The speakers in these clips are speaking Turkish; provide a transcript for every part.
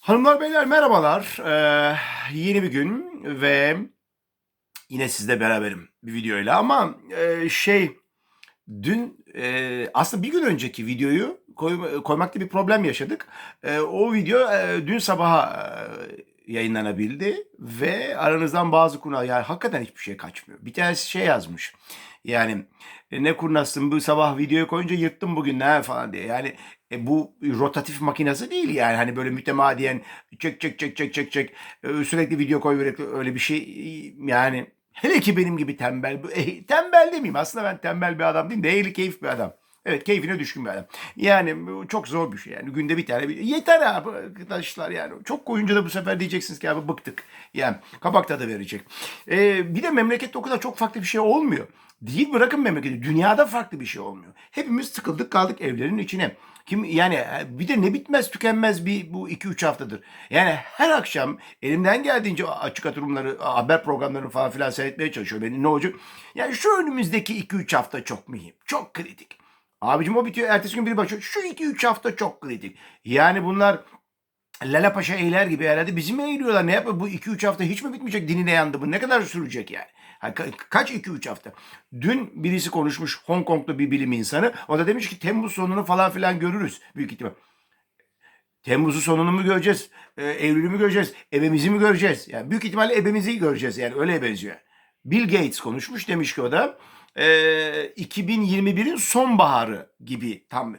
Hanımlar beyler merhabalar. Ee, yeni bir gün ve yine sizle beraberim bir videoyla ama e, şey dün e, aslında bir gün önceki videoyu koy- koymakta bir problem yaşadık. E, o video e, dün sabaha e, yayınlanabildi ve aranızdan bazı kurnaz yani hakikaten hiçbir şey kaçmıyor. Bir tanesi şey yazmış. Yani e, ne kurnazsın bu sabah videoyu koyunca yırttım bugün ne falan diye. Yani e, bu rotatif makinesi değil yani hani böyle mütemadiyen çek çek çek çek çek çek e, sürekli video koy öyle bir şey yani hele ki benim gibi tembel e, tembel demeyeyim aslında ben tembel bir adam değilim de ehli keyif bir adam. Evet keyfine düşkün bir adam. Yani çok zor bir şey yani günde bir tane yeter abi arkadaşlar yani çok koyunca da bu sefer diyeceksiniz ki abi bıktık. Yani kabak tadı verecek. E, bir de memlekette o kadar çok farklı bir şey olmuyor. Değil bırakın memleketi. Dünyada farklı bir şey olmuyor. Hepimiz sıkıldık kaldık evlerin içine. Kim yani e, bir de ne bitmez tükenmez bir bu 2-3 haftadır. Yani her akşam elimden geldiğince açık oturumları, haber programlarını falan filan seyretmeye çalışıyor beni ne olacak? Yani şu önümüzdeki 2-3 hafta çok mühim. Çok kritik. Abicim o bitiyor. Ertesi gün biri başlıyor. Şu 2-3 hafta çok kritik. Yani bunlar Lala Paşa eğler gibi herhalde bizi mi eğiliyorlar? Ne yapıyor? Bu 2-3 hafta hiç mi bitmeyecek? Dinine yandı mı? Ne kadar sürecek yani? Kaç 2-3 hafta? Dün birisi konuşmuş Hong Kong'da bir bilim insanı. O da demiş ki Temmuz sonunu falan filan görürüz büyük ihtimal. Temmuz'un sonunu mu göreceğiz? E, Eylül'ü mü göreceğiz? Ebemizi mi göreceğiz? Yani büyük ihtimalle ebemizi göreceğiz yani öyle benziyor. Bill Gates konuşmuş demiş ki o da e, 2021'in sonbaharı gibi tam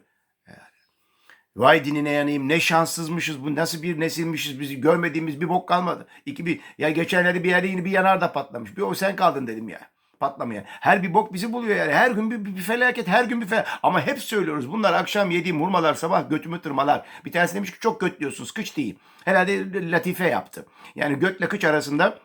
Vay dinine yanayım ne şanssızmışız bu nasıl bir nesilmişiz bizi görmediğimiz bir bok kalmadı. İki bir ya geçenlerde bir yerde yine bir yanar da patlamış. Bir o sen kaldın dedim ya patlamaya. Her bir bok bizi buluyor yani. Her gün bir, bir, felaket, her gün bir felaket. Ama hep söylüyoruz. Bunlar akşam yediğim hurmalar, sabah götümü tırmalar. Bir tanesi demiş ki çok göt diyorsunuz. Kıç değil. Herhalde latife yaptı. Yani götle kıç arasında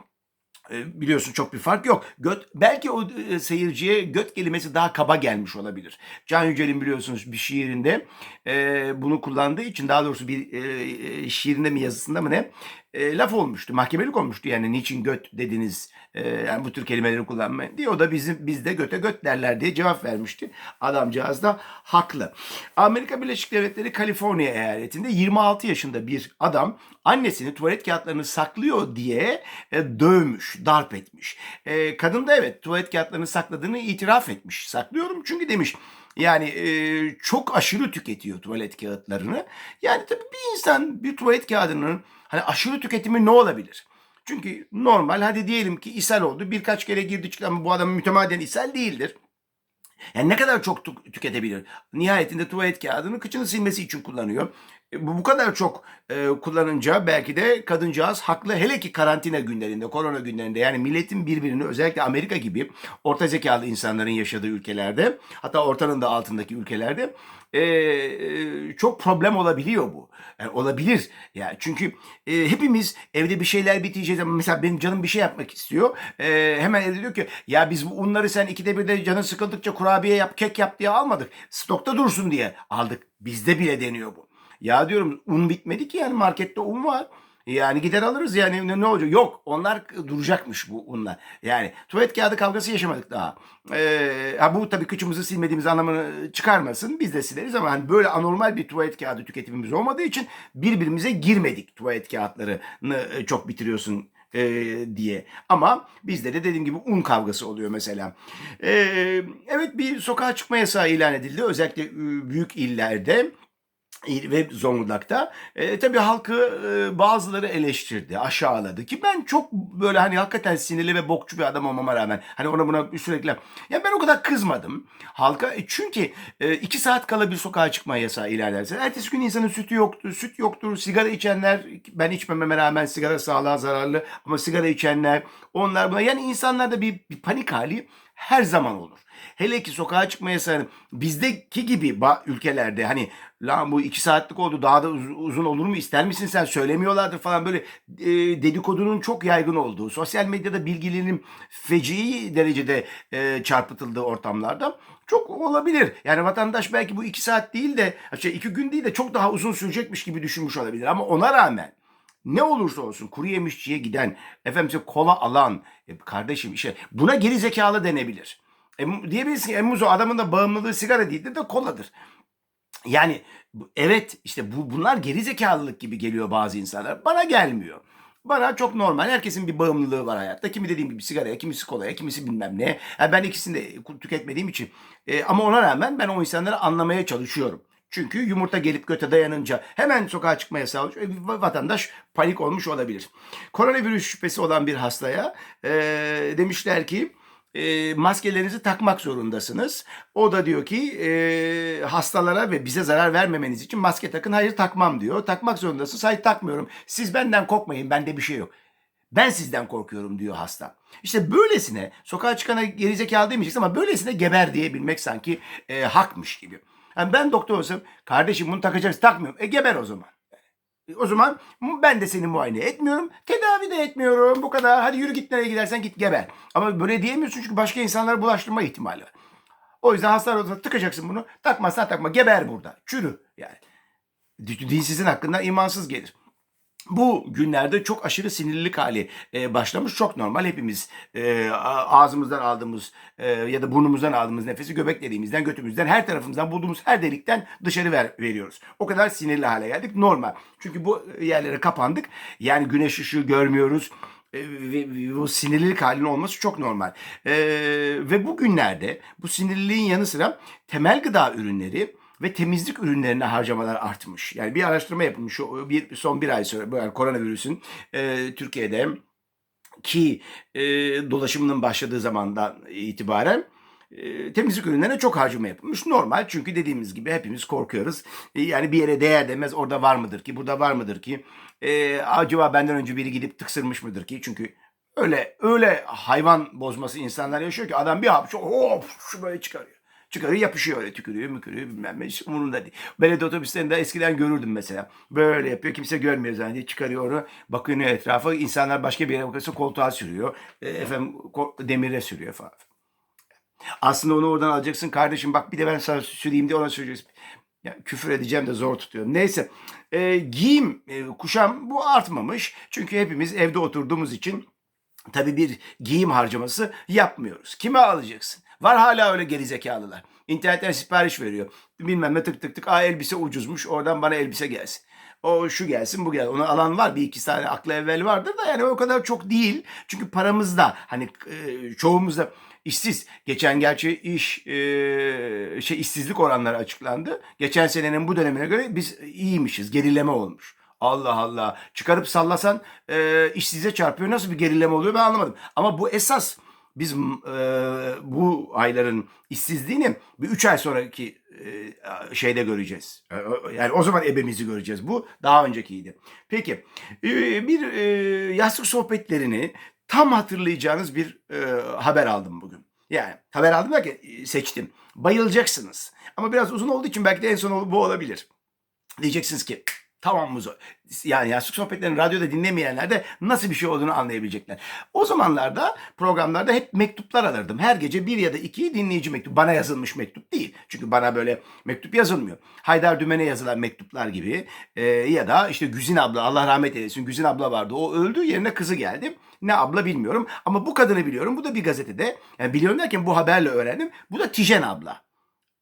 biliyorsun çok bir fark yok. Göt belki o e, seyirciye göt kelimesi daha kaba gelmiş olabilir. Can Yücel'in biliyorsunuz bir şiirinde e, bunu kullandığı için daha doğrusu bir e, e, şiirinde mi yazısında mı ne e, laf olmuştu. Mahkemelik olmuştu yani niçin göt dediniz e, yani bu tür kelimeleri kullanmayın diye. O da bizim bizde göte göt derler diye cevap vermişti. Adamcağız da haklı. Amerika Birleşik Devletleri Kaliforniya eyaletinde 26 yaşında bir adam annesini tuvalet kağıtlarını saklıyor diye e, dövmüş, darp etmiş. E, kadın da evet tuvalet kağıtlarını sakladığını itiraf etmiş. Saklıyorum çünkü demiş yani e, çok aşırı tüketiyor tuvalet kağıtlarını. Yani tabii bir insan bir tuvalet kağıdının hani aşırı tüketimi ne olabilir? Çünkü normal hadi diyelim ki ishal oldu. Birkaç kere girdi çıktı ama bu adam mütemadiyen ishal değildir. Yani ne kadar çok tü- tüketebilir? Nihayetinde tuvalet kağıdını kıçını silmesi için kullanıyor. E, Bu kadar çok e, kullanınca belki de kadıncağız haklı. Hele ki karantina günlerinde, korona günlerinde yani milletin birbirini özellikle Amerika gibi orta zekalı insanların yaşadığı ülkelerde hatta ortanın da altındaki ülkelerde e, e, çok problem olabiliyor bu. Yani olabilir. Yani çünkü e, hepimiz evde bir şeyler biteceğiz mesela benim canım bir şey yapmak istiyor. E, hemen evde diyor ki ya biz bu unları sen ikide bir de canın sıkıldıkça kurabiye yap, kek yap diye almadık. Stokta dursun diye aldık. Bizde bile deniyor bu. Ya diyorum un bitmedi ki yani markette un var. Yani gider alırız yani ne, ne olacak? Yok onlar duracakmış bu unlar. Yani tuvalet kağıdı kavgası yaşamadık daha. Ee, ha bu tabii kıçımızı silmediğimiz anlamını çıkarmasın. Biz de sileriz ama hani böyle anormal bir tuvalet kağıdı tüketimimiz olmadığı için birbirimize girmedik tuvalet kağıtlarını e, çok bitiriyorsun e, diye. Ama bizde de dediğim gibi un kavgası oluyor mesela. E, evet bir sokağa çıkma yasağı ilan edildi. Özellikle büyük illerde ve Zonguldak'ta. E, tabii halkı e, bazıları eleştirdi, aşağıladı ki ben çok böyle hani hakikaten sinirli ve bokçu bir adam olmama rağmen hani ona buna sürekli ya ben o kadar kızmadım halka E, çünkü e, iki saat kala bir sokağa çıkma yasağı ilan ederse ertesi gün insanın sütü yoktur, süt yoktur, sigara içenler ben içmememe rağmen sigara sağlığa zararlı ama sigara içenler onlar buna yani insanlarda bir, bir panik hali her zaman olur. Hele ki sokağa çıkma yasağı bizdeki gibi ülkelerde hani lan bu iki saatlik oldu daha da uz- uzun olur mu ister misin sen söylemiyorlardır falan böyle e, dedikodunun çok yaygın olduğu sosyal medyada bilgilerin feci derecede e, çarpıtıldığı ortamlarda çok olabilir. Yani vatandaş belki bu iki saat değil de şey iki gün değil de çok daha uzun sürecekmiş gibi düşünmüş olabilir ama ona rağmen ne olursa olsun kuru yemişçiye giden, efendim kola alan, e, kardeşim işte buna geri zekalı denebilir. E, diyebilirsin ki Emmuzo adamın da bağımlılığı sigara değildir de koladır. Yani evet işte bu bunlar geri zekalılık gibi geliyor bazı insanlar. Bana gelmiyor. Bana çok normal. Herkesin bir bağımlılığı var hayatta. Kimi dediğim gibi sigaraya, kimisi kolaya, kimisi bilmem ne. Yani ben ikisini de tüketmediğim için. E, ama ona rağmen ben o insanları anlamaya çalışıyorum. Çünkü yumurta gelip göte dayanınca hemen sokağa çıkma yasağı. E, vatandaş panik olmuş olabilir. Koronavirüs şüphesi olan bir hastaya e, demişler ki e, maskelerinizi takmak zorundasınız. O da diyor ki e, hastalara ve bize zarar vermemeniz için maske takın. Hayır takmam diyor. Takmak zorundasınız. Hayır takmıyorum. Siz benden korkmayın. Bende bir şey yok. Ben sizden korkuyorum diyor hasta. İşte böylesine sokağa çıkana gerizekalı demeyeceksin ama böylesine geber diyebilmek sanki e, hakmış gibi. Yani ben doktor olsam kardeşim bunu takacaksın takmıyorum. E geber o zaman. E, O zaman ben de seni muayene etmiyorum. Tedavi de etmiyorum. Bu kadar. Hadi yürü git nereye gidersen git geber. Ama böyle diyemiyorsun çünkü başka insanlara bulaştırma ihtimali var. O yüzden hastalar odasına tıkacaksın bunu. Takmazsan takma. Geber burada. Çürü yani. Dinsizin hakkında imansız gelir. Bu günlerde çok aşırı sinirlilik hali e, başlamış. Çok normal. Hepimiz e, ağzımızdan aldığımız e, ya da burnumuzdan aldığımız nefesi göbek deliğimizden, götümüzden, her tarafımızdan bulduğumuz her delikten dışarı ver, veriyoruz. O kadar sinirli hale geldik. Normal. Çünkü bu yerlere kapandık. Yani güneş ışığı görmüyoruz. E, bu sinirlilik halinin olması çok normal. E, ve bu günlerde bu sinirliliğin yanı sıra temel gıda ürünleri ve temizlik ürünlerine harcamalar artmış. Yani bir araştırma yapılmış bir son bir ay sonra yani koronavirüsün e, Türkiye'de ki e, dolaşımının başladığı zamandan itibaren e, temizlik ürünlerine çok harcama yapılmış. Normal çünkü dediğimiz gibi hepimiz korkuyoruz. E, yani bir yere değer demez orada var mıdır ki, burada var mıdır ki? E, acaba benden önce biri gidip tıksırmış mıdır ki? Çünkü öyle öyle hayvan bozması insanlar yaşıyor ki adam bir hapşo hop şu böyle çıkarıyor. Çıkarıyor yapışıyor öyle tükürüyor mükürüyor bilmem ne hiç umurunda değil. Belediye otobüslerinde eskiden görürdüm mesela. Böyle yapıyor kimse görmüyor zaten çıkarıyor onu bakıyor etrafa insanlar başka bir yere bakıyorsa koltuğa sürüyor. E, efendim demire sürüyor falan. Aslında onu oradan alacaksın kardeşim bak bir de ben sana süreyim diye ona söyleyeceksin. Ya, küfür edeceğim de zor tutuyorum. Neyse e, giyim e, kuşam bu artmamış. Çünkü hepimiz evde oturduğumuz için tabii bir giyim harcaması yapmıyoruz. Kime alacaksın? Var hala öyle gerizekalılar. İnternetten sipariş veriyor. Bilmem ne tık tık tık. Aa elbise ucuzmuş. Oradan bana elbise gelsin. O şu gelsin bu gelsin. Onu alan var. Bir iki tane aklı evvel vardır da yani o kadar çok değil. Çünkü paramızda hani e, çoğumuzda işsiz. Geçen gerçi iş e, şey işsizlik oranları açıklandı. Geçen senenin bu dönemine göre biz iyiymişiz. Gerileme olmuş. Allah Allah. Çıkarıp sallasan e, işsize çarpıyor. Nasıl bir gerileme oluyor ben anlamadım. Ama bu esas biz e, bu ayların işsizliğini bir üç ay sonraki e, şeyde göreceğiz. E, Yani o zaman ebemizi göreceğiz. Bu daha öncekiydi. Peki e, bir e, yastık sohbetlerini tam hatırlayacağınız bir e, haber aldım bugün. Yani haber aldım derken e, seçtim. Bayılacaksınız. Ama biraz uzun olduğu için belki de en son bu olabilir. Diyeceksiniz ki tamam Muzo. Yani yastık sohbetlerini radyoda dinlemeyenler de nasıl bir şey olduğunu anlayabilecekler. O zamanlarda programlarda hep mektuplar alırdım. Her gece bir ya da iki dinleyici mektup. Bana yazılmış mektup değil. Çünkü bana böyle mektup yazılmıyor. Haydar Dümen'e yazılan mektuplar gibi e, ya da işte Güzin abla Allah rahmet eylesin Güzin abla vardı. O öldü yerine kızı geldi. Ne abla bilmiyorum ama bu kadını biliyorum. Bu da bir gazetede. Yani biliyorum derken bu haberle öğrendim. Bu da Tijen abla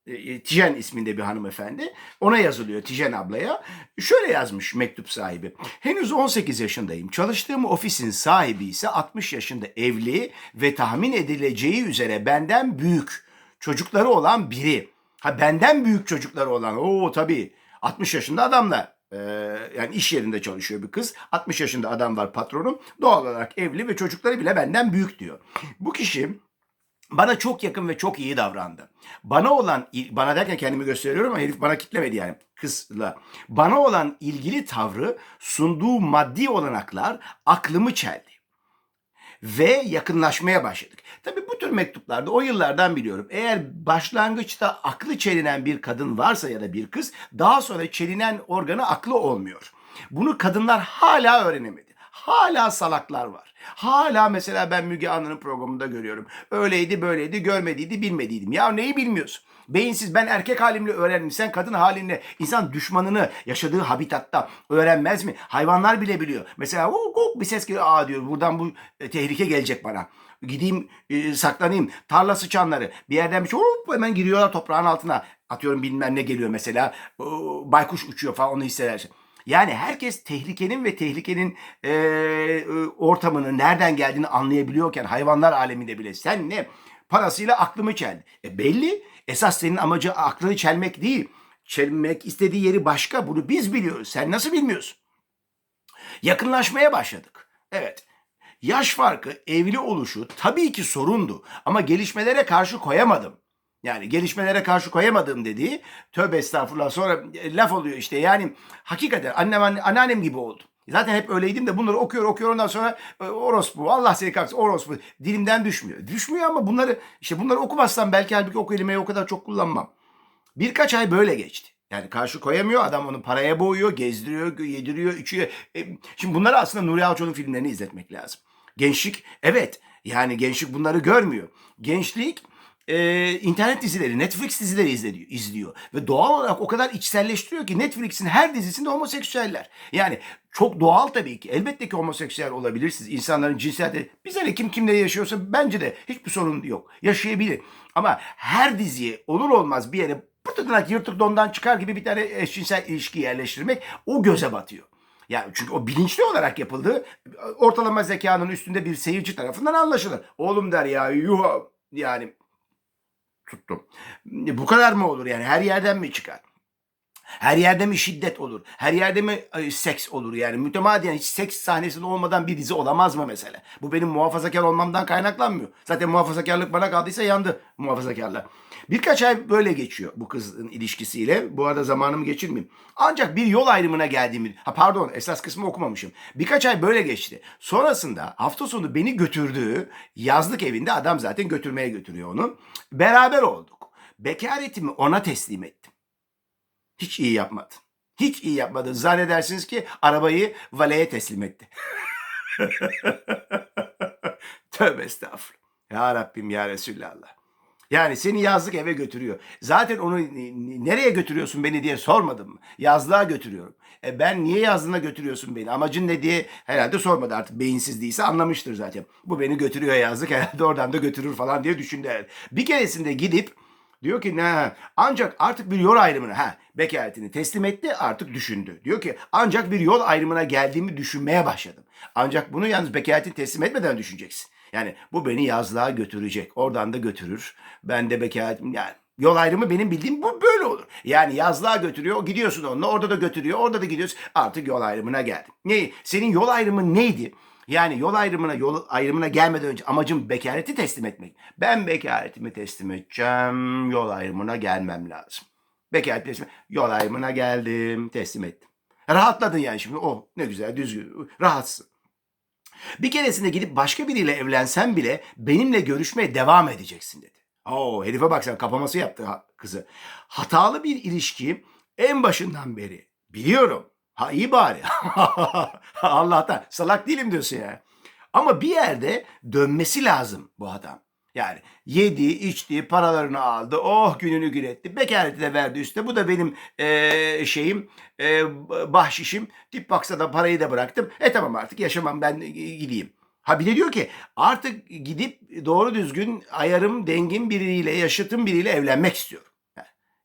e, Tijen isminde bir hanımefendi. Ona yazılıyor Tijen ablaya. Şöyle yazmış mektup sahibi. Henüz 18 yaşındayım. Çalıştığım ofisin sahibi ise 60 yaşında evli ve tahmin edileceği üzere benden büyük çocukları olan biri. Ha benden büyük çocukları olan. Oo tabii 60 yaşında adamla e, yani iş yerinde çalışıyor bir kız. 60 yaşında adam var patronum. Doğal olarak evli ve çocukları bile benden büyük diyor. Bu kişi bana çok yakın ve çok iyi davrandı. Bana olan, bana derken kendimi gösteriyorum ama herif bana kitlemedi yani kızla. Bana olan ilgili tavrı, sunduğu maddi olanaklar aklımı çeldi. Ve yakınlaşmaya başladık. Tabii bu tür mektuplarda o yıllardan biliyorum. Eğer başlangıçta aklı çelinen bir kadın varsa ya da bir kız daha sonra çelinen organı aklı olmuyor. Bunu kadınlar hala öğrenemedi. Hala salaklar var. Hala mesela ben Müge Anlı'nın programında görüyorum. Öyleydi böyleydi görmediydi bilmediydim. Ya neyi bilmiyorsun? Beyinsiz ben erkek halimle öğrendim. Sen kadın halinle insan düşmanını yaşadığı habitatta öğrenmez mi? Hayvanlar bile biliyor. Mesela "Uk, uk" bir ses geliyor. Aa diyor buradan bu e, tehlike gelecek bana. Gideyim e, saklanayım. Tarla sıçanları bir yerden bir şey hop, hemen giriyorlar toprağın altına. Atıyorum bilmem ne geliyor mesela. O, Baykuş uçuyor falan onu hissedersin. Yani herkes tehlikenin ve tehlikenin e, e, ortamını nereden geldiğini anlayabiliyorken hayvanlar aleminde bile sen ne parasıyla aklımı çeldi. E belli esas senin amacı aklını çelmek değil. Çelmek istediği yeri başka bunu biz biliyoruz. Sen nasıl bilmiyorsun? Yakınlaşmaya başladık. Evet. Yaş farkı, evli oluşu tabii ki sorundu ama gelişmelere karşı koyamadım. Yani gelişmelere karşı koyamadım dediği tövbe estağfurullah sonra e, laf oluyor işte yani hakikaten annem anne, anneannem gibi oldum. Zaten hep öyleydim de bunları okuyor okuyor ondan sonra e, orospu Allah seni kahretsin orospu dilimden düşmüyor. Düşmüyor ama bunları işte bunları okumazsam belki halbuki o kelimeyi o kadar çok kullanmam. Birkaç ay böyle geçti. Yani karşı koyamıyor adam onu paraya boğuyor, gezdiriyor, yediriyor, içiyor. E, şimdi bunları aslında Nuri Alço'nun filmlerini izletmek lazım. Gençlik evet yani gençlik bunları görmüyor. Gençlik e, internet dizileri, Netflix dizileri izliyor, izliyor. Ve doğal olarak o kadar içselleştiriyor ki Netflix'in her dizisinde homoseksüeller. Yani çok doğal tabii ki. Elbette ki homoseksüel olabilirsiniz. İnsanların cinsiyeti, bize ne kim kimle yaşıyorsa bence de hiçbir sorun yok. Yaşayabilir. Ama her diziye olur olmaz bir yere pırtıkınak yırtık dondan çıkar gibi bir tane eşcinsel ilişki yerleştirmek o göze batıyor. Yani çünkü o bilinçli olarak yapıldığı ortalama zekanın üstünde bir seyirci tarafından anlaşılır. Oğlum der ya yuh yani tuttum. Bu kadar mı olur yani her yerden mi çıkar? Her yerde mi şiddet olur? Her yerde mi e, seks olur yani? Mütemadiyen hiç seks sahnesinde olmadan bir dizi olamaz mı mesela? Bu benim muhafazakar olmamdan kaynaklanmıyor. Zaten muhafazakarlık bana kaldıysa yandı muhafazakarlar. Birkaç ay böyle geçiyor bu kızın ilişkisiyle. Bu arada zamanımı geçirmeyeyim. Ancak bir yol ayrımına geldiğimi... Ha pardon esas kısmı okumamışım. Birkaç ay böyle geçti. Sonrasında hafta sonu beni götürdüğü yazlık evinde adam zaten götürmeye götürüyor onu. Beraber olduk. Bekaretimi ona teslim ettim. Hiç iyi yapmadı. Hiç iyi yapmadı. Zannedersiniz ki arabayı valeye teslim etti. Tövbe estağfurullah. Ya Rabbim ya Resulallah. Yani seni yazlık eve götürüyor. Zaten onu nereye götürüyorsun beni diye sormadım mı? Yazlığa götürüyorum. E ben niye yazlığına götürüyorsun beni? Amacın ne diye herhalde sormadı artık. Beyinsiz değilse anlamıştır zaten. Bu beni götürüyor yazlık herhalde oradan da götürür falan diye düşündü herhalde. Bir keresinde gidip Diyor ki ne ancak artık bir yol ayrımına ha bekaretini teslim etti artık düşündü. Diyor ki ancak bir yol ayrımına geldiğimi düşünmeye başladım. Ancak bunu yalnız bekaretini teslim etmeden düşüneceksin. Yani bu beni yazlığa götürecek. Oradan da götürür. Ben de bekaretim yani Yol ayrımı benim bildiğim bu böyle olur. Yani yazlığa götürüyor, gidiyorsun onunla, orada da götürüyor, orada da gidiyorsun. Artık yol ayrımına geldim. Ne? Senin yol ayrımın neydi? Yani yol ayrımına yol ayrımına gelmeden önce amacım bekareti teslim etmek. Ben bekaretimi teslim edeceğim. Yol ayrımına gelmem lazım. Bekaret teslim yol ayrımına geldim, teslim ettim. Rahatladın yani şimdi. Oh ne güzel, düzgün, rahatsın. Bir keresinde gidip başka biriyle evlensen bile benimle görüşmeye devam edeceksin dedi. Oo herife bak sen kapaması yaptı kızı. Hatalı bir ilişki en başından beri biliyorum Ha iyi bari. Allah'tan salak değilim diyorsun ya. Ama bir yerde dönmesi lazım bu adam. Yani yedi, içti, paralarını aldı, oh gününü gün etti. Bekareti de verdi üstte. Bu da benim e, şeyim, e, bahşişim. Tip baksa da parayı da bıraktım. E tamam artık yaşamam ben gideyim. Ha bir de diyor ki artık gidip doğru düzgün ayarım, dengim biriyle, yaşıtım biriyle evlenmek istiyorum.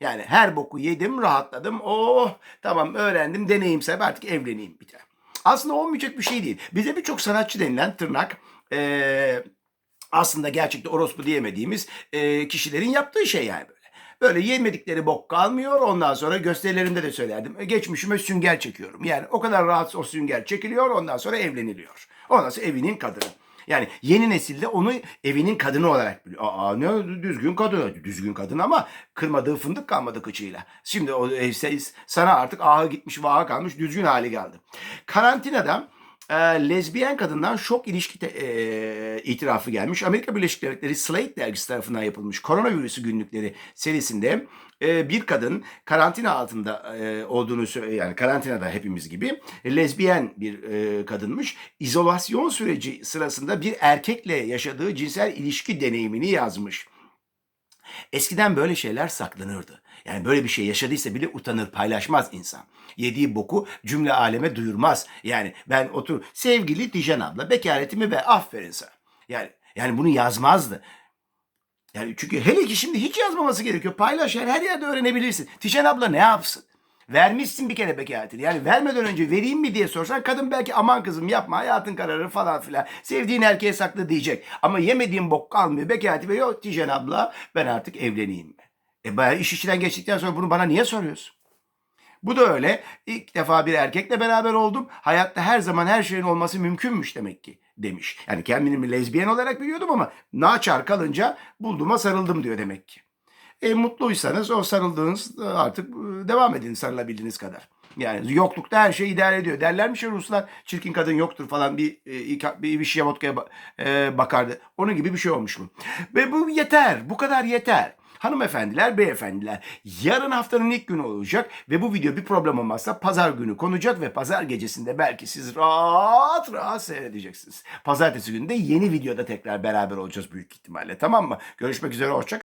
Yani her boku yedim, rahatladım. Oh tamam öğrendim, deneyimsel artık evleneyim bir tane. Aslında olmayacak bir şey değil. Bize birçok sanatçı denilen tırnak ee, aslında gerçekte orospu diyemediğimiz e, kişilerin yaptığı şey yani böyle. Böyle yemedikleri bok kalmıyor. Ondan sonra gösterilerimde de söylerdim. Geçmişime sünger çekiyorum. Yani o kadar rahat o sünger çekiliyor. Ondan sonra evleniliyor. Ondan sonra evinin kadını. Yani yeni nesilde onu evinin kadını olarak biliyor. Aa ne düzgün kadın. Düzgün kadın ama kırmadığı fındık kalmadı kıçıyla. Şimdi o sana artık aha gitmiş vaha kalmış düzgün hali geldi. Karantinada e, lezbiyen kadından şok ilişki te- e, itirafı gelmiş. Amerika Birleşik Devletleri Slate dergisi tarafından yapılmış koronavirüsü günlükleri serisinde e, bir kadın karantina altında e, olduğunu yani karantinada hepimiz gibi lezbiyen bir e, kadınmış. İzolasyon süreci sırasında bir erkekle yaşadığı cinsel ilişki deneyimini yazmış. Eskiden böyle şeyler saklanırdı. Yani böyle bir şey yaşadıysa bile utanır, paylaşmaz insan. Yediği boku cümle aleme duyurmaz. Yani ben otur sevgili Dijen abla bekaretimi ve aferin sana. Yani yani bunu yazmazdı. Yani çünkü hele ki şimdi hiç yazmaması gerekiyor. Paylaş yani her yerde öğrenebilirsin. Tijen abla ne yapsın? Vermişsin bir kere bekaretini. Yani vermeden önce vereyim mi diye sorsan kadın belki aman kızım yapma hayatın kararı falan filan. Sevdiğin erkeğe saklı diyecek. Ama yemediğin bok kalmıyor. Bekareti veriyor. Tijen abla ben artık evleneyim? E bayağı iş işten geçtikten sonra bunu bana niye soruyorsun? Bu da öyle. İlk defa bir erkekle beraber oldum. Hayatta her zaman her şeyin olması mümkünmüş demek ki demiş. Yani kendimi lezbiyen olarak biliyordum ama naçar kalınca bulduğuma sarıldım diyor demek ki. E, mutluysanız o sarıldığınız e, artık e, devam edin sarılabildiğiniz kadar. Yani yoklukta her şey idare ediyor. Derlermiş ya Ruslar çirkin kadın yoktur falan bir e, bir, bir, bir şiyamotkaya ba- e, bakardı. Onun gibi bir şey olmuş bu. Ve bu yeter. Bu kadar yeter. Hanımefendiler, beyefendiler yarın haftanın ilk günü olacak ve bu video bir problem olmazsa pazar günü konacak ve pazar gecesinde belki siz rahat rahat seyredeceksiniz. Pazartesi günü de yeni videoda tekrar beraber olacağız büyük ihtimalle tamam mı? Görüşmek üzere hoşça